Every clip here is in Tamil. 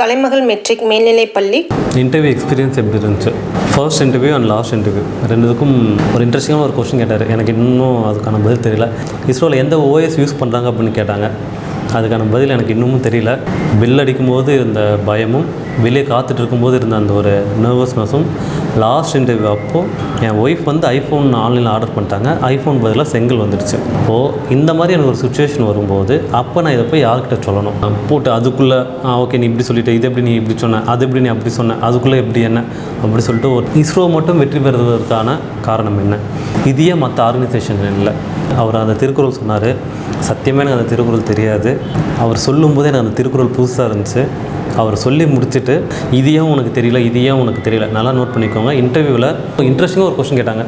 கலைமகள் மெட்ரிக் மேல்நிலைப்பள்ளி இன்டர்வியூ எக்ஸ்பீரியன்ஸ் எப்படி இருந்துச்சு? First interview and last interview ரெண்டுக்கும் ஒரு இன்ட்ரெஸ்டிங்கான ஒரு கொஸ்டின் கேட்டார். எனக்கு இன்னும் அதுக்கான பதில் தெரியல. இஸ்ரோவில் எந்த ஓஎஸ் யூஸ் பண்ணுறாங்க அப்படின்னு கேட்டாங்க. அதுக்கான பதில் எனக்கு இன்னமும் தெரியல. பில் அடிக்கும்போது இருந்த பயமும் வெளியே காத்துட்டு இருக்கும்போது இருந்த அந்த ஒரு நர்வஸ்னஸும் லாஸ்ட் இன்டர்வியூ அப்போது என் ஒய்ஃப் வந்து ஐஃபோன் ஆன்லைனில் ஆர்டர் பண்ணிட்டாங்க. ஐஃபோன் பதிலாக செங்கல் வந்துடுச்சு. இப்போது இந்த மாதிரி எனக்கு ஒரு சுச்சுவேஷன் வரும்போது அப்போ நான் இதை போய் யார்கிட்ட சொல்லணும்? நான் போட்டு அதுக்குள்ளே ஓகே நீ இப்படி சொல்லிட்ட இது எப்படி நீ இப்படி சொன்ன அது எப்படி நீ அப்படி சொன்ன அதுக்குள்ளே எப்படி என்ன? அப்படி சொல்லிட்டு ஒரு இஸ்ரோ மட்டும் வெற்றி பெறுவதற்கான காரணம் என்ன? இதையே மற்ற ஆர்கனைசேஷன் இல்லை. அவர் அந்த திருக்குறள் சொன்னார். சத்தியமே எனக்கு அந்த திருக்குறள் தெரியாது. அவர் சொல்லும்போதே எனக்கு அந்த திருக்குறள் புதுசாக இருந்துச்சு. அவர் சொல்லி முடிச்சுட்டு இதையும் உனக்கு தெரியல இதையும் உனக்கு தெரியல. நல்லா நோட் பண்ணிக்கோங்க. இன்டர்வியூவில் இன்ட்ரெஸ்டிங்காக ஒரு கொஸ்டின் கேட்டாங்க.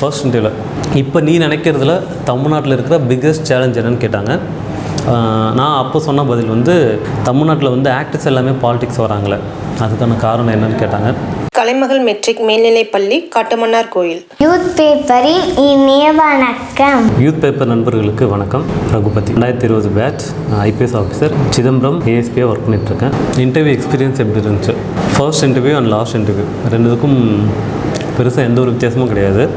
ஃபர்ஸ்ட் இன்டர்வியூவில் இப்போ நீ நினைக்கிறதுல தமிழ்நாட்டில் இருக்கிற பிக்கஸ்ட் சேலஞ்ச் என்னன்னு கேட்டாங்க. நான் அப்போ சொன்ன பதில் வந்து தமிழ்நாட்டில் வந்து ஆக்டர்ஸ் எல்லாமே பாலிடிக்ஸ் வராங்களே. அதுக்கான காரணம் என்னன்னு கேட்டாங்க. கலைமகள் மெட்ரிக் மேல்நிலைப் பள்ளி காட்டுமன்னார் கோயில். யூத் பேப்பரின் இனிய வணக்கம். யூத் பேப்பர் நண்பர்களுக்கு வணக்கம். ரகுபதி. ரெண்டாயிரத்தி இருபது பேட்ச் ஐபிஎஸ் ஆஃபீஸர் சிதம்பரம் ஏஎஸ்பியாக ஒர்க் பண்ணிகிட்ருக்கேன் இன்டர்வியூ எக்ஸ்பீரியன்ஸ் எப்படி இருந்துச்சு? First interview and last interview ரெண்டுத்துக்கும் பெருசாக எந்த ஒரு வித்தியாசமும் கிடையாது.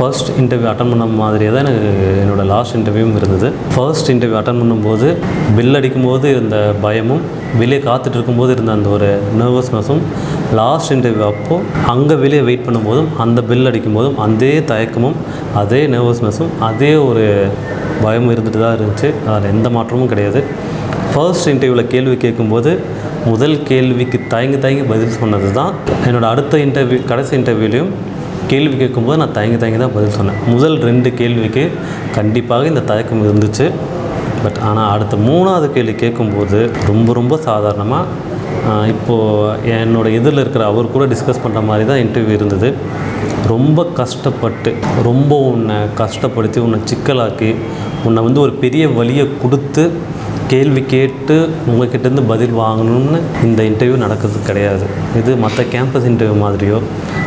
ஃபர்ஸ்ட் இன்டர்வியூ அட்டன் பண்ண மாதிரியே தான் எனக்கு என்னோடய லாஸ்ட் இன்டர்வியூவும் இருந்தது. ஃபர்ஸ்ட் இன்டர்வியூ அட்டன் பண்ணும்போது பில் அடிக்கும்போது இருந்த பயமும் வெளியே காத்துட்டு இருக்கும்போது இருந்த அந்த ஒரு நர்வஸ்னஸும் லாஸ்ட் இன்டர்வியூ அப்போது அங்கே வெளியே வெயிட் பண்ணும்போதும் அந்த பில் அடிக்கும்போதும் அதே தயக்கமும் அதே நர்வஸ்னஸும் அதே ஒரு பயமும் இருந்துட்டு தான் இருந்துச்சு. அதில் எந்த மாற்றமும் கிடையாது. ஃபர்ஸ்ட் இன்டர்வியூவில் கேள்வி கேட்கும்போது முதல் கேள்விக்கு தயங்கி தயங்கி பதில் சொன்னது தான் என்னோடய அடுத்த இன்டர்வியூ கடைசி இன்டர்வியூலையும் கேள்வி கேட்கும்போது நான் தயங்கி தயங்கி தான் பதில் சொன்னேன். முதல் ரெண்டு கேள்விக்கு கண்டிப்பாக இந்த தயக்கம் இருந்துச்சு. பட் ஆனால் அடுத்த மூணாவது கேள்வி கேட்கும்போது ரொம்ப ரொம்ப சாதாரணமாக இப்போது என்னோட இதில் இருக்கிற அவர் கூட டிஸ்கஸ் பண்ணுற மாதிரி தான் இன்டர்வியூ இருந்தது. ரொம்ப கஷ்டப்பட்டு ரொம்ப உன்னை கஷ்டப்படுத்தி உன்னை சிக்கலாக்கி உன்னை வந்து ஒரு பெரிய வழியை கொடுத்து கேள்வி கேட்டு உங்ககிட்டேருந்து பதில் வாங்கணும்னு இந்த இன்டர்வியூ நடக்கிறது கிடையாது. இது மற்ற கேம்பஸ் இன்டர்வியூ மாதிரியோ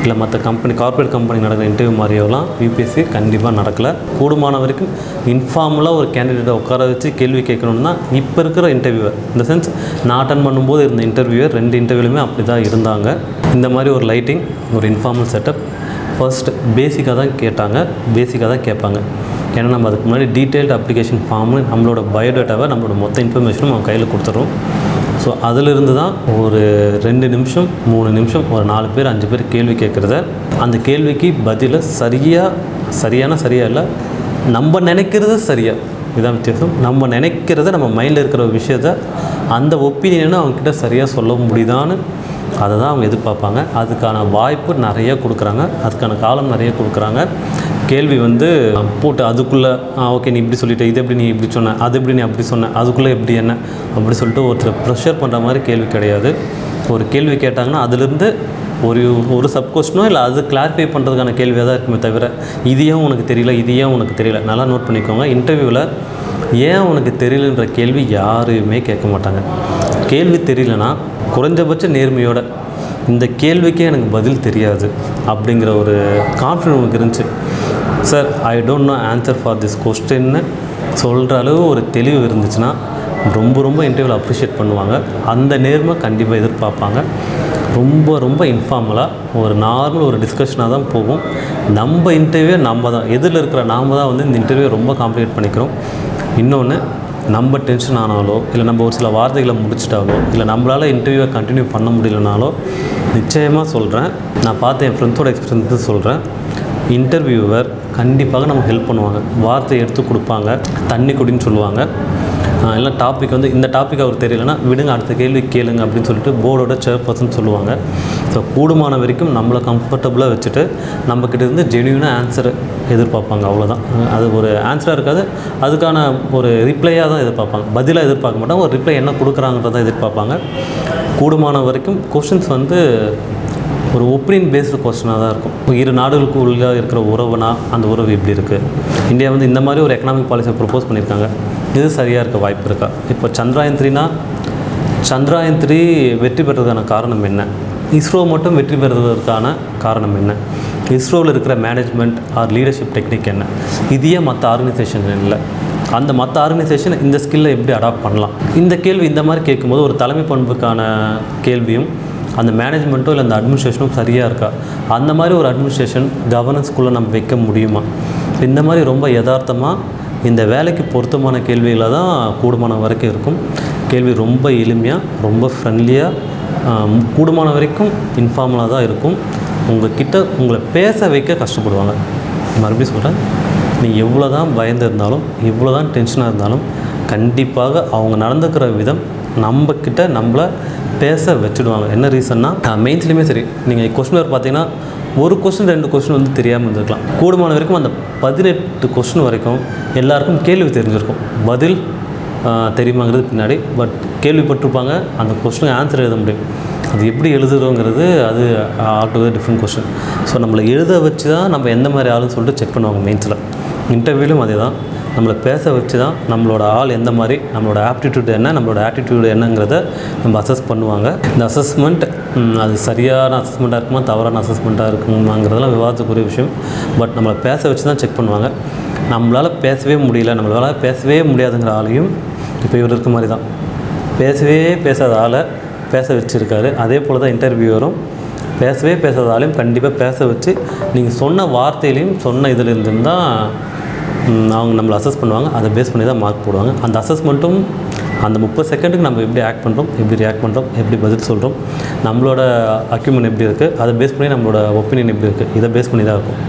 இல்லை மற்ற கம்பெனி கார்ப்பரேட் கம்பெனி நடக்கிற இன்டர்வியூ மாதிரியோலாம் யூபிஎஸ்சி கண்டிப்பாக நடக்கலை. கூடுமான வரைக்கும் இன்ஃபார்மலாக ஒரு கேண்டிடேட்டை உட்கார வச்சு கேள்வி கேட்கணும்னு தான் இப்போ இருக்கிற இன்டர்வியூவர் இந்த சென்ஸ் நான் அட்டன் பண்ணும்போது இருந்த இன்டர்வியூவர் ரெண்டு இன்டர்வியூலையுமே அப்படி தான் இருந்தாங்க. இந்த மாதிரி ஒரு லைட்டிங் ஒரு இன்ஃபார்மல் செட்டப் ஃபர்ஸ்ட் பேசிக்காக தான் கேட்டாங்க. பேசிக்காக தான் கேட்பாங்க. ஏன்னா நம்ம அதுக்கு முன்னாடி டீட்டெயில்டு அப்ளிகேஷன் ஃபார்மு நம்மளோட பயோடேட்டாவை நம்மளோட மொத்த இன்ஃபர்மேஷனும் அவங்க கையில் கொடுத்துருவோம் ஸோ அதிலிருந்து தான் ஒரு ரெண்டு நிமிஷம் மூணு நிமிஷம் ஒரு நாலு பேர் அஞ்சு பேர் கேள்வி கேட்குறத அந்த கேள்விக்கு பதிலை சரியாக சரியான சரியாக இல்லை நம்ம நினைக்கிறது சரியாக இதான் வித்தியாசம். நம்ம நினைக்கிறத நம்ம மைண்டில் இருக்கிற விஷயத்த அந்த ஒப்பீனியனை அவங்கக்கிட்ட சரியாக சொல்ல முடியுதான்னு அதை தான் அவங்க எதிர்பார்ப்பாங்க. அதுக்கான வாய்ப்பு நிறைய கொடுக்குறாங்க. அதுக்கான காலம் நிறைய கொடுக்குறாங்க. கேள்வி வந்து போட்டு அதுக்குள்ளே ஓகே நீ இப்படி சொல்லிட்ட இது எப்படி நீ இப்படி சொன்ன அது எப்படி நீ அப்படி சொன்ன அதுக்குள்ளே எப்படி என்ன? அப்படி சொல்லிட்டு ஒருத்தர் ப்ரெஷர் பண்ணுற மாதிரி கேள்வி கிடையாது. ஒரு கேள்வி கேட்டாங்கன்னா அதுலேருந்து ஒரு ஒரு சப் கொஸ்டினோ இல்லை அது கிளாரிஃபை பண்ணுறதுக்கான கேள்வியாக தான் இருக்குமே தவிர இது ஏன் உனக்கு தெரியல? இது ஏன் உனக்கு தெரியல? நல்லா நோட் பண்ணிக்கோங்க. இன்டர்வியூவில் ஏன் உனக்கு தெரியலன்ற கேள்வி யாருமே கேட்க மாட்டாங்க. கேள்வி தெரியலனா குறைஞ்சபட்ச நேர்மையோட இந்த கேள்விக்கே எனக்கு பதில் தெரியாது அப்படிங்கிற ஒரு கான்ஃபிடன்ட் உனக்கு இருந்துச்சு. Sir I don't know answer for this கொஸ்டின்னு சொல்கிற அளவு ஒரு தெளிவு இருந்துச்சுன்னா ரொம்ப ரொம்ப இன்டர்வியூவில் அப்ரிஷியேட் பண்ணுவாங்க. அந்த நேர்மை கண்டிப்பாக எதிர்பார்ப்பாங்க. ரொம்ப ரொம்ப இன்ஃபார்மலாக ஒரு நார்மல் ஒரு டிஸ்கஷனாக தான் போகும். நம்ம இன்டர்வியூ நம்ம தான். எதில் இருக்கிற நாம தான் வந்து இந்த இன்டர்வியூ ரொம்ப காம்ப்ளிகேட் பண்ணிக்கிறோம். இன்னொன்று நம்ம டென்ஷன் ஆனாலோ இல்லை நம்ம ஒரு சில வார்த்தைகளை முடிச்சிட்டாலோ இல்லை நம்மளால் இன்டர்வியூவை கண்டினியூ பண்ண முடியலனாலோ நிச்சயமாக சொல்கிறேன் நான் பார்த்த என் ஃப்ரெண்ட்ஸோட எக்ஸ்பீரியன்ஸ் சொல்கிறேன் இன்டர்வியூவர் கண்டிப்பாக நமக்கு ஹெல்ப் பண்ணுவாங்க. வார்த்தை எடுத்து கொடுப்பாங்க. தண்ணி குடின்னு சொல்லுவாங்க. எல்லாம் இல்லை டாபிக் வந்து இந்த டாபிக் அவர் தெரியலனா விடுங்க அடுத்த கேள்வி கேளுங்க அப்படின்னு சொல்லிட்டு போர்டோட சேர்பர்சன் சொல்லுவாங்க. ஸோ கூடுமான வரைக்கும் நம்மளை கம்ஃபர்டபுளாக வச்சுட்டு நம்மக்கிட்ட இருந்து ஜென்யூனாக ஆன்சர் எதிர்பார்ப்பாங்க. அவ்வளோதான் அது ஒரு ஆன்சராக இருக்காது. அதுக்கான ஒரு ரிப்ளையாக தான் எதிர்பார்ப்பாங்க. பதிலாக எதிர்பார்க்க மாட்டாங்க. ஒரு ரிப்ளை என்ன கொடுக்குறாங்கிறத எதிர்பார்ப்பாங்க. கூடுமான வரைக்கும் கொஷின்ஸ் வந்து ஒரு ஒப்பீனியன் பேஸ்டு கொஸ்டினாக தான் இருக்கும். இரு நாடுகளுக்கு உள்ள இருக்கிற உறவுனா அந்த உறவு எப்படி இருக்குது இந்தியா வந்து இந்த மாதிரி ஒரு எக்கனாமிக் பாலிசியை ப்ரொப்போஸ் பண்ணியிருக்காங்க. இது சரியாக இருக்க வாய்ப்பு இருக்கா? இப்போ சந்திராயன் த்ரீனா சந்திராயன் த்ரீ வெற்றி பெற்றதுக்கான காரணம் என்ன? இஸ்ரோ மட்டும் வெற்றி பெறுவதற்கான காரணம் என்ன? இஸ்ரோவில் இருக்கிற மேனேஜ்மெண்ட் ஆர் லீடர்ஷிப் டெக்னிக் என்ன? இதையே மற்ற ஆர்கனைசேஷன் இல்லை. அந்த மற்ற ஆர்கனைசேஷன் இந்த ஸ்கில்லை எப்படி அடாப்ட் பண்ணலாம்? இந்த கேள்வி இந்த மாதிரி கேட்கும்போது ஒரு தலைமை பண்புக்கான கேள்வியும் அந்த மேனேஜ்மெண்ட்டோ இல்லை அந்த அட்மினிஸ்ட்ரேஷனும் சரியாக இருக்கா? அந்த மாதிரி ஒரு அட்மினிஸ்ட்ரேஷன் கவர்னன்ஸ்குள்ளே நம்ம வைக்க முடியுமா? இந்த மாதிரி ரொம்ப யதார்த்தமாக இந்த வேலைக்கு பொருத்தமான கேள்விகளை தான் கூடுமான வரைக்கும் இருக்கும். கேள்வி ரொம்ப எளிமையாக ரொம்ப ஃப்ரெண்ட்லியாக கூடுமான வரைக்கும் இன்ஃபார்மலாக தான் இருக்கும். உங்கள் கிட்ட உங்களை பேச வைக்க கஷ்டப்படுவாங்க. மறுபடியும் சொல்கிறேன் நீ எவ்வளோ தான் பயந்து இருந்தாலும் எவ்வளோ தான் டென்ஷனாக இருந்தாலும் கண்டிப்பாக அவங்க நடந்துக்கிற விதம் நம்மக்கிட்ட நம்மளை பேச வச்சுடுவாங்க. என்ன ரீசன்னா மெயின்ஸ்லேயுமே சரி. நீங்கள் கொஸ்டின் பார்த்தீங்கன்னா ஒரு கொஸ்டின் ரெண்டு கொஸ்டின் வந்து தெரியாமல் இருந்திருக்கலாம். கூடுமான வரைக்கும் அந்த பதினெட்டு கொஸ்டின் வரைக்கும் எல்லாருக்கும் கேள்வி தெரிஞ்சிருக்கும். பதில் தெரியுமாங்கிறது பின்னாடி. பட் கேள்விப்பட்டிருப்பாங்க அந்த கொஸ்டினுக்கு ஆன்சர் எழுத முடியும். அது எப்படி எழுதுறோங்கிறது அது ஆல்டுகெதர் டிஃப்ரெண்ட் கொஸ்டின் ஸோ நம்மளை எழுத வச்சு தான் நம்ம எந்த மாதிரி ஆளுன்னு சொல்லிட்டு செக் பண்ணுவாங்க மெயின்ஸில் இன்டர்வியூலையும் அதே தான் நம்மளை பேச வச்சு தான் நம்மளோட ஆள் எந்த மாதிரி நம்மளோட ஆப்டிடியூட் என்ன நம்மளோட ஆட்டிடியூடு என்னங்கிறத நம்ம அசஸ் பண்ணுவாங்க. இந்த அசஸ்மெண்ட் அது சரியான அசஸ்மெண்ட்டாக இருக்குமா தவறான அசஸ்மெண்ட்டாக இருக்குமாங்கிறதெல்லாம் விவாதத்துக்குரிய விஷயம். பட் நம்மளை பேச வச்சு தான் செக் பண்ணுவாங்க. நம்மளால் பேசவே முடியல நம்மளால் பேசவே முடியாதுங்கிற ஆளையும் இப்போ இவர் இருக்க மாதிரி தான். பேசவே பேசாத ஆளை பேச வச்சுருக்காரு. அதே போல் தான் இன்டர்வியூவரும் பேசவே பேசாத ஆளையும் கண்டிப்பாக பேச வச்சு நீங்கள் சொன்ன வார்த்தையிலையும் சொன்ன இதுலேருந்து தான் அவங்க நம்மளை அசஸ் பண்ணுவாங்க. அதை பேஸ் பண்ணி தான் மார்க் போடுவாங்க. அந்த அசஸ்மெண்ட்டும் அந்த முப்பது செகண்டுக்கு நம்ம எப்படி ஆக்ட் பண்ணுறோம் எப்படி ரியாக்ட் பண்ணுறோம் எப்படி பதில் சொல்கிறோம் நம்மளோட அக்யூமெண்ட் எப்படி இருக்குது அதை பேஸ் பண்ணி நம்மளோட ஒப்பீனியன் எப்படி இருக்குது இதை பேஸ் பண்ணி தான் இருக்கும்.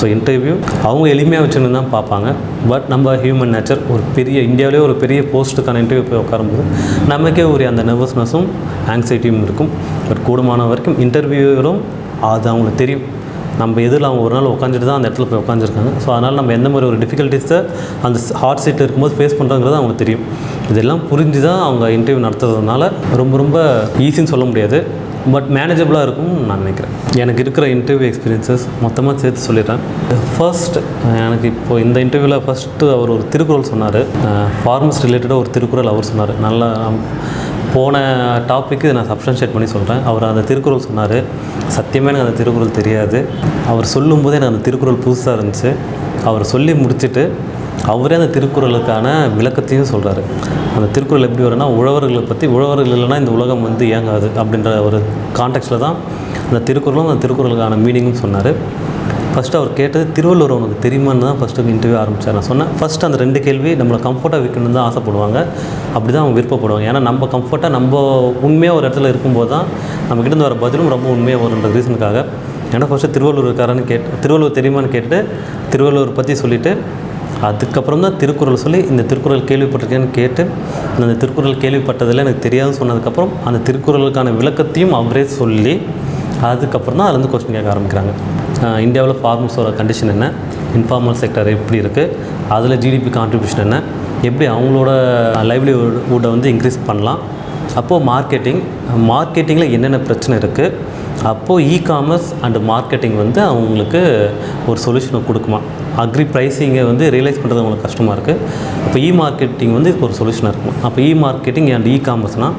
ஸோ இன்டர்வியூ அவங்க எளிமையாக வச்சுருந்து தான் பார்ப்பாங்க. பட் நம்ம ஹியூமன் நேச்சர் ஒரு பெரிய இந்தியாவிலே ஒரு பெரிய போஸ்ட்டுக்கான இன்டர்வியூ போய் உட்காரும்போது நமக்கே ஒரு அந்த நர்வஸ்னஸும் ஆங்ஸைட்டியும் இருக்கும். பட் கூடுமான வரைக்கும் இன்டர்வியூரும் அது அவங்களுக்கு தெரியும். நம்ம எதிரில் அவங்க ஒரு நாள் உட்காந்துட்டு தான் அந்த இடத்துல போய் உட்காந்துருக்காங்க ஸோ அதனால் நம்ம எந்த மாதிரி ஒரு டிஃபிகல்ட்டிஸை அந்த ஹார்ட் சீட்டில் இருக்கும்போது ஃபேஸ் பண்ணுறோங்கிறது அவங்களுக்கு தெரியும். இதெல்லாம் புரிஞ்சு தான் அவங்க இன்டர்வியூ நடத்துறதுனால ரொம்ப ரொம்ப ஈஸின்னு சொல்ல முடியாது. பட் மேனேஜபிளாக இருக்கும்னு நான் நினைக்கிறேன். எனக்கு இருக்கிற இன்டர்வியூ எக்ஸ்பீரியன்ஸஸ் மொத்தமாக சேர்த்து சொல்லிடுறேன். ஃபர்ஸ்ட் எனக்கு இப்போ இந்த இன்டர்வியூவில் ஃபஸ்ட்டு அவர் ஒரு திருக்குறள் சொன்னார். ஃபார்மஸ் ரிலேட்டடாக ஒரு திருக்குறள் அவர் சொன்னார். நல்லா போன டாப்பிக்கு நான் சப்ஸ்டன்ஷியேட் பண்ணி சொல்கிறேன் அவர் அந்த திருக்குறள் சொன்னார். சத்தியமே எனக்கு அந்த திருக்குறள் தெரியாது. அவர் சொல்லும்போதே எனக்கு அந்த திருக்குறள் புதுசாக இருந்துச்சு. அவர் சொல்லி முடிச்சுட்டு அவரே அந்த திருக்குறளுக்கான விளக்கத்தையும் சொல்கிறாரு அந்த திருக்குறள் எப்படி வரும்னா உழவர்களை பற்றி உழவர்கள் இல்லைன்னா இந்த உலகம் வந்து இயங்காது அப்படின்ற ஒரு கான்டெக்ட்டில் தான் அந்த திருக்குறளும் அந்த திருக்குறளுக்கான மீனிங்கும் சொன்னார். ஃபஸ்ட்டு அவர் கேட்டது திருவள்ளுவர் உனக்கு தெரியுமான்னு தான் ஃபஸ்ட்டு இன்டர்வியூ ஆரம்பித்தார் நான் சொன்னேன் ஃபஸ்ட்டு அந்த ரெண்டு கேள்வி நம்மளை கம்ஃபர்ட்டாக விற்கணும்னு தான் ஆசைப்படுவாங்க. அப்படி தான் அவங்க விருப்பப்படுவாங்க. ஏன்னா நம்ம கம்ஃபர்ட்டாக நம்ம உண்மையாக ஒரு இடத்துல இருக்கும்போது தான் நம்மக்கிட்ட வர பதிலும் ரொம்ப உண்மையாக வருன்ற ரீசனுக்காக ஏன்னா ஃபஸ்ட்டு திருவள்ளுவர் இருக்காரான்னு கேட்டு திருவள்ளுவர் தெரியுமான்னு கேட்டுட்டு திருவள்ளுவர் பற்றி சொல்லிவிட்டு அதுக்கப்புறம் தான் திருக்குறள் சொல்லி இந்த திருக்குறள் கேள்விப்பட்டிருக்கேன்னு கேட்டு அந்த திருக்குறள் கேள்விப்பட்டதில் எனக்கு தெரியாதுன்னு சொன்னதுக்கப்புறம் அந்த திருக்குறளுக்கான விளக்கத்தையும் அவரே சொல்லி அதுக்கப்புறம் தான் அதுலேருந்து கொஸ்டின் கேட்க ஆரம்பிக்கிறாங்க. இந்தியாவில் ஃபார்மர்ஸோட கண்டிஷன் என்ன? இன்ஃபார்மல் செக்டர் எப்படி இருக்குது அதில் ஜிடிபி கான்ட்ரிபியூஷன் என்ன? எப்படி அவங்களோட லைவ்லிஹுட்டை வந்து இன்க்ரீஸ் பண்ணலாம்? அப்போது மார்க்கெட்டிங் மார்க்கெட்டிங்கில் என்னென்ன பிரச்சனை இருக்குது அப்போது இ காமர்ஸ் அண்டு மார்க்கெட்டிங் வந்து அவங்களுக்கு ஒரு சொல்யூஷனை கொடுக்குமா? அக்ரி ப்ரைஸிங்கை வந்து ரியலைஸ் பண்ணுறது அவங்களுக்கு கஷ்டமாக இருக்குது அப்போ இ மார்க்கெட்டிங் வந்து இதுக்கு ஒரு சொல்யூஷனாக இருக்கும்? அப்போ இ மார்க்கெட்டிங் அண்ட் இ காமர்ஸ்னால்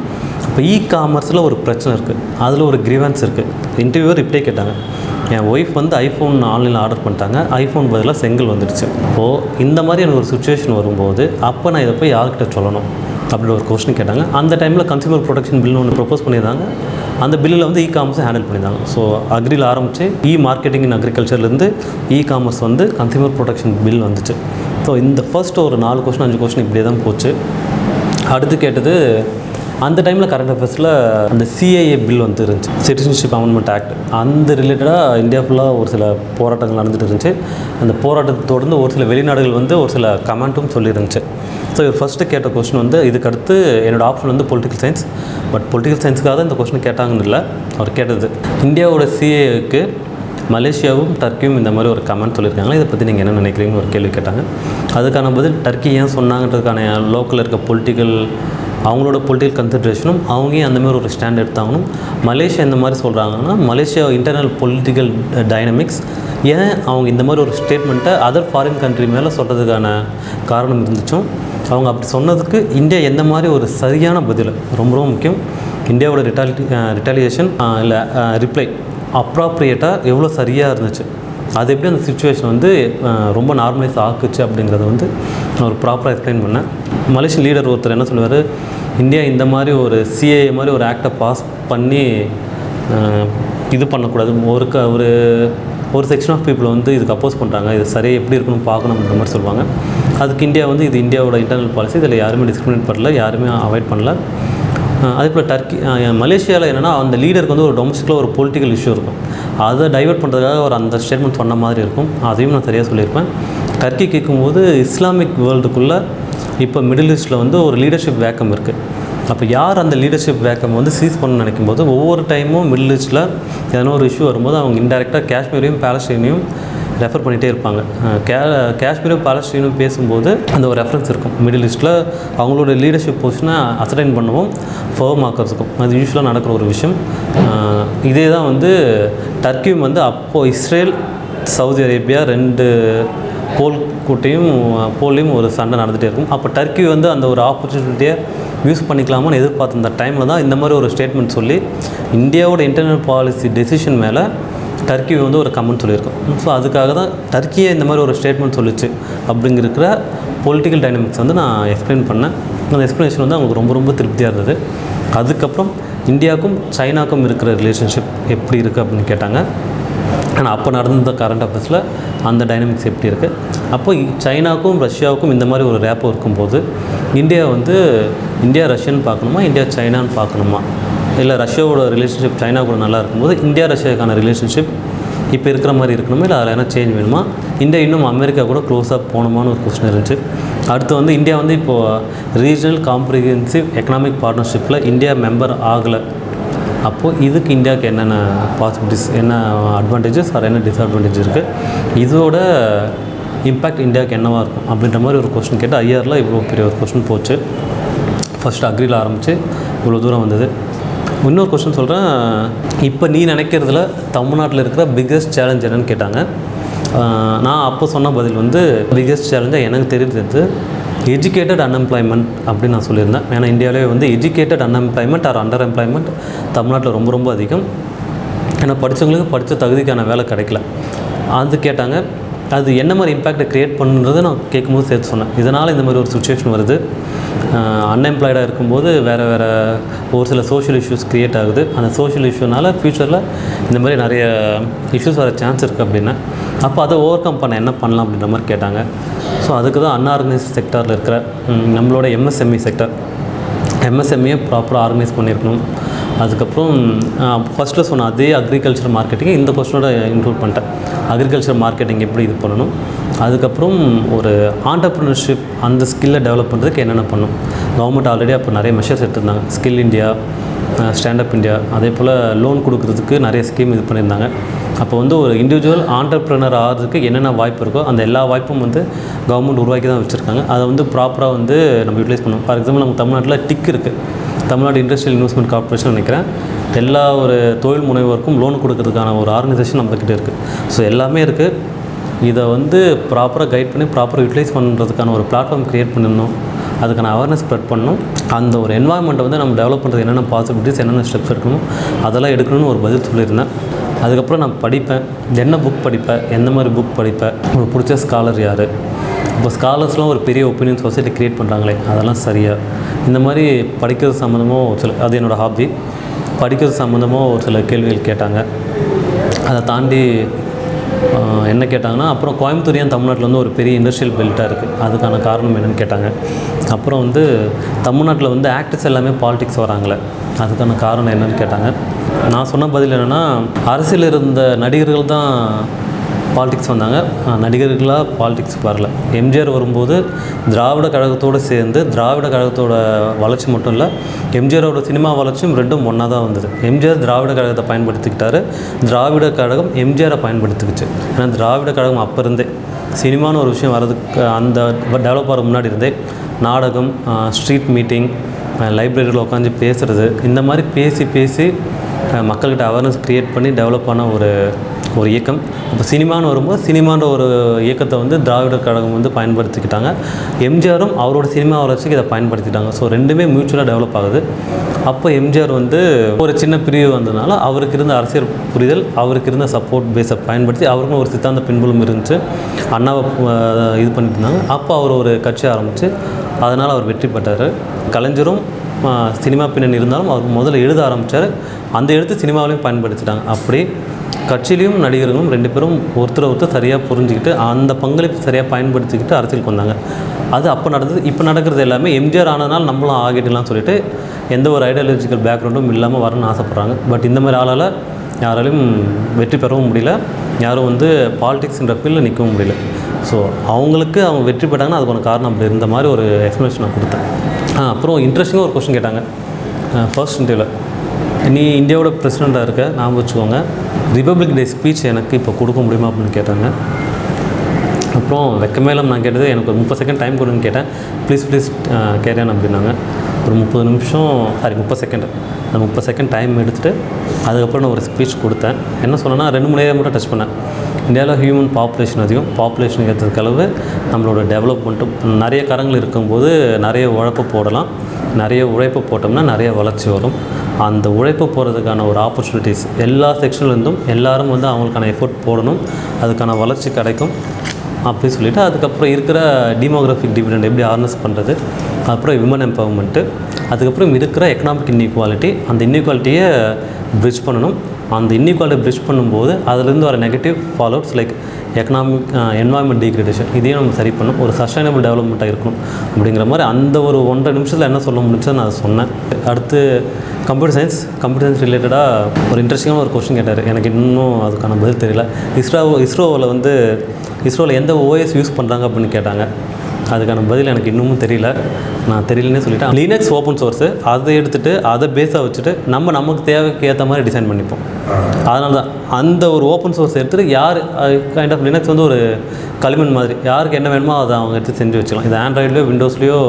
இப்போ இ காமர்ஸில் ஒரு பிரச்சனை இருக்குது அதில் ஒரு கிரிவன்ஸ் இருக்குது இன்டர்வியூவர் இப்படியே கேட்டாங்க. என் ஒய்ஃப் வந்து ஐஃபோன் ஆன்லைனில் ஆர்டர் பண்ணிட்டாங்க. ஐஃபோன் பதிலாக செங்கல் வந்துடுச்சு. இப்போது இந்த மாதிரி எனக்கு ஒரு சுச்சுவேஷன் வரும்போது அப்போ நான் இதை போய் யார்கிட்ட சொல்லணும்? அப்படி ஒரு கொஸ்டின் கேட்டாங்க. அந்த டைமில் கன்சியூமர் ப்ரொடக்ஷன் பில்னு ஒன்று ப்ரொப்போஸ் பண்ணியிருந்தாங்க. அந்த பில்லில் வந்து இ காமர்ஸை ஹேண்டில் பண்ணியிருந்தாங்க. ஸோ அக்ரியில் ஆரம்பித்து இ மார்க்கெட்டிங் இன் அக்ரிகல்ச்சர்லேருந்து இ காமர்ஸ் வந்து கன்சியூமர் ப்ரொடக்ஷன் பில் வந்துச்சு. ஸோ இந்த ஃபர்ஸ்ட் ஒரு நாலு கொஸ்டின் அஞ்சு கொஸ்டின் இப்படியே தான் போச்சு. அடுத்து கேட்டது அந்த டைமில் கரண்ட் அஃபேர்ஸில் அந்த சிஏஏ பில் வந்து இருந்துச்சு. சிட்டிசன்ஷிப் அமெண்ட்மெண்ட் ஆக்ட் அந்த ரிலேட்டடாக இந்தியா ஃபுல்லாக ஒரு சில போராட்டங்கள் நடந்துட்டு இருந்துச்சு. அந்த போராட்டத்தை தொடர்ந்து ஒரு சில வெளிநாடுகள் வந்து ஒரு சில கமெண்ட்டும் சொல்லியிருந்துச்சு ஸோ இவர் ஃபஸ்ட்டு கேட்ட கொஸ்டின் வந்து இதுக்கடுத்து என்னோடய ஆப்ஷன் வந்து பொலிட்டிக்கல் சயின்ஸ் பட் பொலிட்டிக்கல் சயின்ஸுக்காக தான் இந்த கொஸ்டின் கேட்டாங்கன்னு இல்லை. அவர் கேட்டது இந்தியாவோட சிஏக்கு மலேசியாவும் டர்க்கியும் இந்த மாதிரி ஒரு கமெண்ட் சொல்லியிருக்காங்க இதை பற்றி நீங்கள் என்ன நினைக்கிறீங்கன்னு ஒரு கேள்வி கேட்டாங்க. அதுக்கான பதில் டர்க்கி ஏன் சொன்னாங்கன்றதுக்கான லோக்கலில் இருக்க பொலிட்டிக்கல் அவங்களோட பொலிட்டிக்கல் கன்சிட்ரேஷனும் அவங்க அந்த மாதிரி ஒரு ஸ்டாண்ட் எடுத்தாங்கணும். மலேசியா இந்த மாதிரி சொல்கிறாங்கன்னா மலேசியா இன்டர்னல் பொலிட்டிக்கல் டைனமிக்ஸ் ஏன் அவங்க இந்த மாதிரி ஒரு ஸ்டேட்மெண்ட்டை அதர் ஃபாரின் கண்ட்ரி மேலே சொல்கிறதுக்கான காரணம் இருந்துச்சும் அவங்க அப்படி சொன்னதுக்கு இந்தியா எந்த மாதிரி ஒரு சரியான பதில்? ரொம்ப ரொம்ப முக்கியம். இந்தியாவோட ரிட்டாலி ரிட்டாலியேஷன் இல்லை ரிப்ளை அப்ராப்ரியேட்டாக எவ்வளோ சரியாக இருந்துச்சு? அது எப்படி அந்த சுச்சுவேஷன் வந்து ரொம்ப நார்மலைஸ் ஆக்குச்சு அப்படிங்கிறத வந்து நான் ஒரு ப்ராப்பராக எக்ஸ்பிளைன் பண்ணேன். மலேசியன் லீடர் ஒருத்தர் என்ன சொல்லுவார் இந்தியா இந்த மாதிரி ஒரு சிஏ மாதிரி ஒரு ஆக்டை பாஸ் பண்ணி இது பண்ணக்கூடாது. ஒரு க ஒரு ஒரு செக்ஷன் ஆஃப் பீப்புளை வந்து இதுக்கு அப்போஸ் பண்ணுறாங்க இது சரியாக எப்படி இருக்கணும் பார்க்கணுன்ற மாதிரி சொல்லுவாங்க. அதுக்கு இந்தியா வந்து இது இந்தியாவோட இன்டர்னல் பாலிசி இதில் யாருமே டிஸ்கிரிமினேட் பண்ணல யாருமே அவாய்ட் பண்ணல. அதே போல் டர்க்கி மலேசியாவில் என்னென்னா அந்த லீடருக்கு வந்து ஒரு டொமஸ்டிக்கில் ஒரு பொலிட்டிக்கல் இஷ்யூ இருக்கும். அதை டைவர்ட் பண்ணுறதுக்காக ஒரு அந்த ஸ்டேட்மெண்ட் சொன்ன மாதிரி இருக்கும். அதையும் நான் சரியாக சொல்லியிருப்பேன். டர்க்கி கேட்கும்போது இஸ்லாமிக் வேர்ல்டுக்குள்ளே இப்போ மிடில் ஈஸ்ட்டில் வந்து ஒரு லீடர்ஷிப் வேக்கம் இருக்குது அப்போ யார் அந்த லீடர்ஷிப் வேக்கம் வந்து சீஸ் பண்ண நினைக்கும் போது ஒவ்வொரு டைமும் மிடில் ஈஸ்ட்டில் எதனா ஒரு இஷ்யூ வரும்போது அவங்க இன்டெரக்டாக காஷ்மீரையும் பேலஸ்டீனையும் ரெஃபர் பண்ணிகிட்டே இருப்பாங்க. கே காஷ்மீரும் பாலஸ்டீனும் பேசும்போது அந்த ஒரு ரெஃபரன்ஸ் இருக்கும். மிடில் ஈஸ்ட்டில் அவங்களோட லீடர்ஷிப் பொசிஷனை அசடைன் பண்ணவும். ஃபர்ம் ஆக்கிறதுக்கும். அது யூஸ்வலாக நடக்கிற ஒரு விஷயம். இதே தான் வந்து டர்க்கியும் வந்து அப்போது இஸ்ரேல் சவுதி அரேபியா ரெண்டு போல் கூட்டையும் போல்லையும் ஒரு சண்டை நடந்துகிட்டே இருக்கும். அப்போ டர்க்கி வந்து அந்த ஒரு ஆப்பர்ச்சுனிட்டியை யூஸ் பண்ணிக்கலாமான்னு எதிர்பார்த்த டைமில் தான் இந்த மாதிரி ஒரு ஸ்டேட்மெண்ட் சொல்லி இந்தியாவோட இன்டர்னல் பாலிசி டெசிஷன் மேலே டர்க்கி வந்து ஒரு கமெண்ட் சொல்லியிருக்கோம். ஸோ அதுக்காக தான் டர்க்கியே இந்த மாதிரி ஒரு ஸ்டேட்மெண்ட் சொல்லிச்சு அப்படிங்கிற பொலிட்டிக்கல் டைனமிக்ஸ் வந்து நான் எக்ஸ்பிளைன் பண்ணேன். அந்த எக்ஸ்ப்ளனேஷன் வந்து அவங்களுக்கு ரொம்ப ரொம்ப திருப்தியாக இருந்தது. அதுக்கப்புறம் இந்தியாவுக்கும் சைனாக்கும் இருக்கிற ரிலேஷன்ஷிப் எப்படி இருக்குது அப்படின்னு கேட்டாங்க. ஆனால் அப்போ நடந்த கரண்ட் அஃபேர்ஸில் அந்த டைனமிக்ஸ் எப்படி இருக்குது அப்போ சைனாவுக்கும் சைனாக்கும் ரஷ்யாவுக்கும் இந்த மாதிரி ஒரு ரேப்போ இருக்கும்போது இந்தியா வந்து இந்தியா ரஷ்யன்னு பார்க்கணுமா? இந்தியா சைனான்னு பார்க்கணுமா? இல்லை ரஷ்யாவோட ரிலேஷன்ஷிப் சைனா கூட நல்லா இருக்கும்போது இந்தியா ரஷ்யாவுக்கான ரிலேஷன்ஷிப் இப்போ இருக்கிற மாதிரி இருக்கணுமா? இல்லை அதில் என்ன சேஞ்ச் வேணுமா? இந்தியா இன்னும் அமெரிக்கா கூட க்ளோஸாக போகணுமான்னு ஒரு கொஸ்டின் இருந்துச்சு. அடுத்து வந்து இந்தியா வந்து இப்போது ரீஜனல் காம்ப்ரிஹென்சிவ் எக்கனாமிக் பார்ட்னர்ஷிப்பில் இந்தியா மெம்பர் ஆகலை. அப்போது இதுக்கு இந்தியாவுக்கு என்னென்ன பாசிபிலிட்டிஸ் என்ன அட்வான்டேஜஸ் ஆர் என்ன டிஸ்அட்வான்டேஜ் இருக்குது இதோட இம்பேக்ட் இந்தியாவுக்கு என்னவாக இருக்கும்? அப்படின்ற மாதிரி ஒரு கொஸ்டின் கேட்டு ஐஆரில் இவ்வளோ பெரிய ஒரு கொஸ்டின் போச்சு. ஃபஸ்ட்டு அக்ரியில் ஆரம்பித்து இவ்வளோ தூரம் வந்தது. இன்னொரு கொஸ்டின் சொல்கிறேன் இப்போ நீ நினைக்கிறதுல தமிழ்நாட்டில் இருக்கிற பிக்கஸ்ட் சேலஞ்ச் என்னன்னு கேட்டாங்க. நான் அப்போ சொன்ன பதில் வந்து பிக்கஸ்ட் சேலஞ்சாக எனக்கு தெரிஞ்சது. எஜுகேட்டட் அன்எம்ப்ளாய்மெண்ட் அப்படின்னு நான் சொல்லியிருந்தேன். ஏன்னா இந்தியாவிலே வந்து educated unemployment or under employment தமிழ்நாட்டில் ரொம்ப ரொம்ப அதிகம். ஏன்னா படித்தவங்களுக்கு படித்த தகுதிக்கான வேலை கிடைக்கல. அது கேட்டாங்க. அது என்ன மாதிரி இம்பேக்டை க்ரியேட் பண்ணுறதை நான் கேட்கும்போது சேர்த்து சொன்னேன். இதனால் இந்த மாதிரி ஒரு சுச்சுவேஷன் வருது. அன்எம்ப்ளாய்டாக இருக்கும்போது வேறு வேறு ஒரு சில சோஷியல் இஷ்யூஸ் க்ரியேட் ஆகுது. அந்த சோஷியல் இஷ்யூனால் ஃப்யூச்சரில் இந்த மாதிரி நிறைய இஷ்யூஸ் வர சான்ஸ் இருக்குது அப்படின்னா அப்போ அதை ஓவர் கம் பண்ண என்ன பண்ணலாம் அப்படின்ற மாதிரி கேட்டாங்க. ஸோ அதுக்கு தான் அன்ஆர்கனைஸ் செக்டாரில் இருக்கிற நம்மளோட எம்எஸ்எம்இ செக்டர் எம்எஸ்எம்இயை ப்ராப்பராக ஆர்கனைஸ் பண்ணியிருக்கணும். அதுக்கப்புறம் ஃபஸ்ட்டில் சொன்ன அதே அக்ரிகல்ச்சர் மார்க்கெட்டிங்கை இந்த கொஸ்டினோட இன்க்ளூட் பண்ணிட்டேன். அக்ரிகல்ச்சர் மார்க்கெட்டிங் எப்படி இது பண்ணணும்? அதுக்கப்புறம் ஒரு ஆண்டர்ப்ரினர்ஷிப் அந்த ஸ்கில்லை டெவலப் பண்ணுறதுக்கு என்னென்ன பண்ணும் கவர்மெண்ட் ஆல்ரெடி அப்போ நிறைய மெஷர்ஸ் எடுத்திருந்தாங்க. ஸ்கில் இந்தியா ஸ்டாண்டப் இந்தியா அதே போல் லோன் கொடுக்குறதுக்கு நிறைய ஸ்கீம் இது பண்ணியிருந்தாங்க. அப்போ வந்து ஒரு இண்டிவிஜுவல் ஆண்டர்ப்ரனர் ஆகிறதுக்கு என்னென்ன வாய்ப்பு இருக்கோ அந்த எல்லா வாய்ப்பும் வந்து கவர்மெண்ட் உருவாக்கி தான் வச்சுருக்காங்க. அதை வந்து ப்ராப்பராக வந்து நம்ம யூட்டிலைஸ் பண்ணுவோம் ஃபார் எக்ஸாம்பிள் நம்ம தமிழ்நாட்டில் டிக் இருக்குது தமிழ்நாடு இண்டஸ்ட்ரியல் இன்வெஸ்ட்மெண்ட் கார்பரேஷன் நினைக்கிறேன். எல்லா ஒரு தொழில் முனைவோருக்கும் லோன் கொடுக்கறதுக்கான ஒரு ஆர்கனைசேஷன் நம்மக்கிட்ட இருக்குது ஸோ எல்லாமே இருக்குது இதை வந்து ப்ராப்பராக கைட் பண்ணி ப்ராப்பராக யூட்டிலைஸ் பண்ணுறதுக்கான ஒரு பிளாட்ஃபார்ம் க்ரியேட் பண்ணணும். அதுக்கான அவேர்னஸ் ஸ்ப்ரெட் பண்ணணும். அந்த ஒரு என்வாயன்மெண்ட்டை வந்து நம்ம டெவலப் பண்ணுறது என்னென்ன பாசிபிலிட்டிஸ் என்னென்ன ஸ்டெப்ஸ் எடுக்கணும் அதெல்லாம் எடுக்கணும்னு ஒரு பதில் சொல்லியிருந்தேன். அதுக்கப்புறம் நான் படிப்பேன். என்ன புக் படிப்பேன்? எந்த மாதிரி புக் படிப்பேன்? உங்களுக்கு பிடிச்ச ஸ்காலர் யார்? இப்போ ஸ்காலர்ஸ்லாம் ஒரு பெரிய ஒப்பீனியன் சொசைட்டி க்ரியேட் பண்ணுறாங்களே அதெல்லாம் சரியாக இந்த மாதிரி படிக்கிறது சம்மந்தமாக ஒரு சில அது என்னோடய ஹாபி படிக்கிறது சம்மந்தமாக ஒரு சில கேள்விகள் கேட்டாங்க. அதை தாண்டி என்ன கேட்டாங்கன்னா அப்புறம் கோயம்புத்தூர் ஏன் தமிழ்நாட்டில் வந்து ஒரு பெரிய இண்டஸ்ட்ரியல் பெல்ட்டாக இருக்குது அதுக்கான காரணம் என்னென்னு கேட்டாங்க. அப்புறம் வந்து தமிழ்நாட்டில் வந்து ஆக்டர்ஸ் எல்லாமே பாலிடிக்ஸ் வராங்களே அதுக்கான காரணம் என்னன்னு கேட்டாங்க. நான் சொன்ன பதில் என்னென்னா அரசியல் இருந்த நடிகர்கள் தான் பாலிடிக்ஸ் வந்தாங்க. நடிகர்களாக பாலிடிக்ஸ் வரல. எம்ஜிஆர் வரும்போது திராவிட கழகத்தோடு சேர்ந்து திராவிட கழகத்தோட வளர்ச்சி மட்டும் இல்லை எம்ஜிஆரோட சினிமா வளர்ச்சியும் ரெண்டும் ஒன்றா தான் வந்தது. எம்ஜிஆர் திராவிட கழகத்தை பயன்படுத்திக்கிட்டாரு. திராவிட கழகம் எம்ஜிஆரை பயன்படுத்திக்கிச்சு. ஏன்னா திராவிட கழகம் அப்போ இருந்தே சினிமான்னு ஒரு விஷயம் வர்றதுக்கு அந்த டெவலப் ஆகிற முன்னாடி இருந்தே நாடகம் ஸ்ட்ரீட் மீட்டிங் லைப்ரரியில் உட்காந்து பேசுகிறது இந்த மாதிரி பேசி பேசி மக்கள்கிட்ட அவேர்னஸ் க்ரியேட் பண்ணி டெவலப் ஆன ஒரு ஒரு இயக்கம். இப்போ சினிமான்னு வரும்போது சினிமான்ற ஒரு இயக்கத்தை வந்து திராவிடர் கழகம் வந்து பயன்படுத்திக்கிட்டாங்க. எம்ஜிஆரும் அவரோட சினிமா வளர்ச்சிக்கு இதை பயன்படுத்திட்டாங்க. ஸோ ரெண்டுமே மியூச்சுவலாக டெவலப் ஆகுது. அப்போ எம்ஜிஆர் வந்து ஒரு சின்ன பிரிவு வந்ததுனால அவருக்கு இருந்த அரசியல் புரிதல் அவருக்கு இருந்த சப்போர்ட் பேஸை பயன்படுத்தி அவருக்கும் ஒரு சித்தாந்த பின்புலம் இருந்துச்சு. அண்ணாவை இது பண்ணிட்டு இருந்தாங்க. அப்போ அவர் ஒரு கட்சி ஆரம்பித்து அதனால் அவர் வெற்றி பெற்றார். கலைஞரும் சினிமா பின்னணி இருந்தாலும் அவர் முதல்ல எழுத ஆரம்பித்தார் அந்த எழுத்து சினிமாவிலையும் பயன்படுத்திட்டாங்க. அப்படி கட்சியிலையும் நடிகர்களும் ரெண்டு பேரும் ஒருத்தர் ஒருத்தர் சரியாக புரிஞ்சுக்கிட்டு அந்த பங்களிப்பு சரியாக பயன்படுத்திக்கிட்டு அரசியலுக்கு வந்தாங்க. அது அப்போ நடந்தது இப்போ நடக்கிறது எல்லாமே எம்ஜிஆர் ஆனதுனால நம்மளும் ஆகிடலாம் சொல்லிட்டு எந்த ஒரு ஐடியாலஜிக்கல் பேக்ரவுண்டும் இல்லாமல் வரணும்னு ஆசைப்பட்றாங்க. பட் இந்த மாதிரி ஆளால் யாராலையும் வெற்றி பெறவும் முடியல. யாரும் வந்து பாலிடிக்ஸ்ன்ற ஃபீல்டில் நிற்கவும் முடியல. ஸோ அவங்களுக்கு அவங்க வெற்றி பெற்றாங்கன்னா அதுக்கான காரணம் அப்படி. இருந்த மாதிரி ஒரு எக்ஸ்ப்ளனேஷன் நான் கொடுத்தேன். ஆ, அப்புறம் இன்ட்ரெஸ்டிங்காக ஒரு கொஸ்டின் கேட்டாங்க. ஃபர்ஸ்ட் இன்டர்வியூவில் நீ இந்தியாவோட பிரசிடெண்ட்டாக இருக்க நான் வச்சுக்கோங்க. ரிப்பப்ளிக் டே ஸ்பீச் எனக்கு இப்போ கொடுக்க முடியுமா அப்படின்னு கேட்டாங்க. அப்புறம் வெக்கமேலம் நான் கேட்டது எனக்கு ஒரு முப்பது செகண்ட் டைம் கொடுன்னு கேட்டேன். ப்ளீஸ் ப்ளீஸ் கேட்டேன் அப்படின்னாங்க. ஒரு முப்பது நிமிஷம் சாரி முப்பது செகண்ட் அந்த முப்பது செகண்ட் டைம் எடுத்துகிட்டு அதுக்கப்புறம் நான் ஒரு ஸ்பீச் கொடுத்தேன். என்ன சொன்னேன்னா ரெண்டு மூணு ஏரியா மட்டும் டச் பண்ணேன். இந்தியாவில் ஹியூமன் பாப்புலேஷன் அதிகம். பாப்புலேஷன் ஏற்றதுக்கு அளவு நம்மளோட டெவலப்மெண்ட்டும் நிறைய கரங்கள் இருக்கும்போது நிறைய உழைப்பு போடலாம். நிறைய உழைப்பு போட்டோம்னா நிறைய வளர்ச்சி வரும். அந்த உழைப்பு போகிறதுக்கான ஒரு ஆப்பர்ச்சுனிட்டிஸ் எல்லா செக்ஷன்லேருந்தும் எல்லாரும் வந்து அவங்களுக்கான எஃபோர்ட் போடணும். அதுக்கான வளர்ச்சி கிடைக்கும். அப்படின்னு சொல்லிவிட்டு அதுக்கப்புறம் இருக்கிற டிமோகிராஃபிக் டிவிடெண்ட் எப்படி ஆர்னஸ் பண்ணுறது அப்புறம் விமன் எம்பவர்மெண்ட்டு அதுக்கப்புறம் இருக்கிற எக்கனாமிக் இன்இக்வாலிட்டி அந்த இன்இக்வாலிட்டியை பிரிட்ஜ் பண்ணணும். அந்த இன்இக்வாலிட்டி பிரிட்ஜ் பண்ணும்போது அதுலேருந்து வர negative fallouts like economic environment degradation இதையும் நம்ம சரி பண்ணணும். ஒரு சஸ்டைனபிள் டெவலப்மெண்ட்டாக இருக்கணும். அப்படிங்கிற மாதிரி அந்த ஒரு ஒன்றரை நிமிஷத்தில் என்ன சொல்ல முடிஞ்சதை நான் சொன்னேன். அடுத்து கம்ப்யூட்டர் சயின்ஸ் கம்ப்யூட்டர் சயின்ஸ் ரிலேட்டடாக ஒரு இன்ட்ரெஸ்டிங்கான ஒரு கொஸ்டின் கேட்டார். எனக்கு இன்னும் அதுக்கான பதில் தெரியல. இஸ்ரோ இஸ்ரோவில் வந்து இஸ்ரோவில் எந்த ஓஎஸ் யூஸ் பண்ணுறாங்க அப்படின்னு கேட்டாங்க. அதுக்கான பதில் எனக்கு இன்னமும் தெரியல. நான் தெரியலனே சொல்லிட்டேன். லினக்ஸ் ஓப்பன் சோர்ஸு அதை எடுத்துகிட்டு அதை பேஸாக வச்சுட்டு நம்ம நமக்கு தேவைக்கு ஏற்ற மாதிரி டிசைன் பண்ணிப்போம். அதனால தான் அந்த ஒரு ஓப்பன் சோர்ஸ் எடுத்துகிட்டு யார் கைண்ட் ஆஃப் லினக்ஸ் வந்து ஒரு களிமண் மாதிரி யாருக்கு என்ன வேணுமோ அதை அவங்க எடுத்து செஞ்சு வச்சுக்கலாம். இது ஆண்ட்ராய்ட்லேயோ விண்டோஸ்லேயோ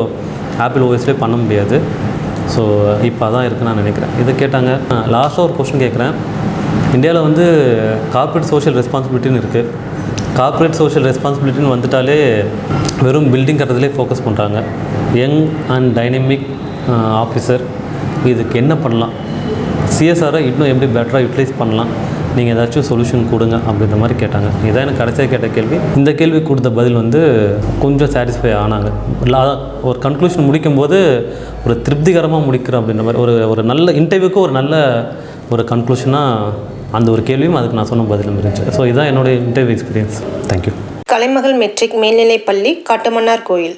ஆப்பிள் ஓஎஸ்லேயோ பண்ண முடியாது. ஸோ இப்போ அதான் இருக்குன்னு நான் நினைக்கிறேன். இதை கேட்டாங்க. லாஸ்ட்டாக ஒரு கொஸ்டின் கேட்குறேன். இந்தியாவில் வந்து கார்பரேட் சோஷியல் ரெஸ்பான்சிபிலிட்டின்னு இருக்குது கார்ப்பரேட் சோஷியல் ரெஸ்பான்சிபிலிட்டின்னு வந்துட்டாலே வெறும் பில்டிங் கட்டுறதுலே ஃபோக்கஸ் பண்ணுறாங்க யங் அண்ட் டைனமிக் ஆஃபீஸர் இதுக்கு என்ன பண்ணலாம்? சிஎஸ்ஆரை இன்னும் எப்படி பெட்டராக யூட்டிலைஸ் பண்ணலாம்? நீங்கள் ஏதாச்சும் சொல்யூஷன் கொடுங்க அப்படின்ற மாதிரி கேட்டாங்க. இதான் எனக்கு கடைசியாக கேட்ட கேள்வி. இந்த கேள்வி கொடுத்த பதில் வந்து கொஞ்சம் சாட்டிஸ்ஃபை ஆனாங்க. ஒரு கன்க்ளூஷன் முடிக்கும்போது ஒரு திருப்திகரமாக முடிக்கிறோம் அப்படின்ற மாதிரி ஒரு ஒரு நல்ல இன்டர்வியூக்கு ஒரு நல்ல ஒரு கன்க்ளூஷனாக அந்த ஒரு கேள்வியும் அதுக்கு நான் சொன்ன பதிலும் இருந்துச்சு. ஸோ இதுதான் என்னுடைய interview experience thank you Kalaimagal matric மேல்நிலைப் பள்ளி காட்டுமன்னார் கோயில்.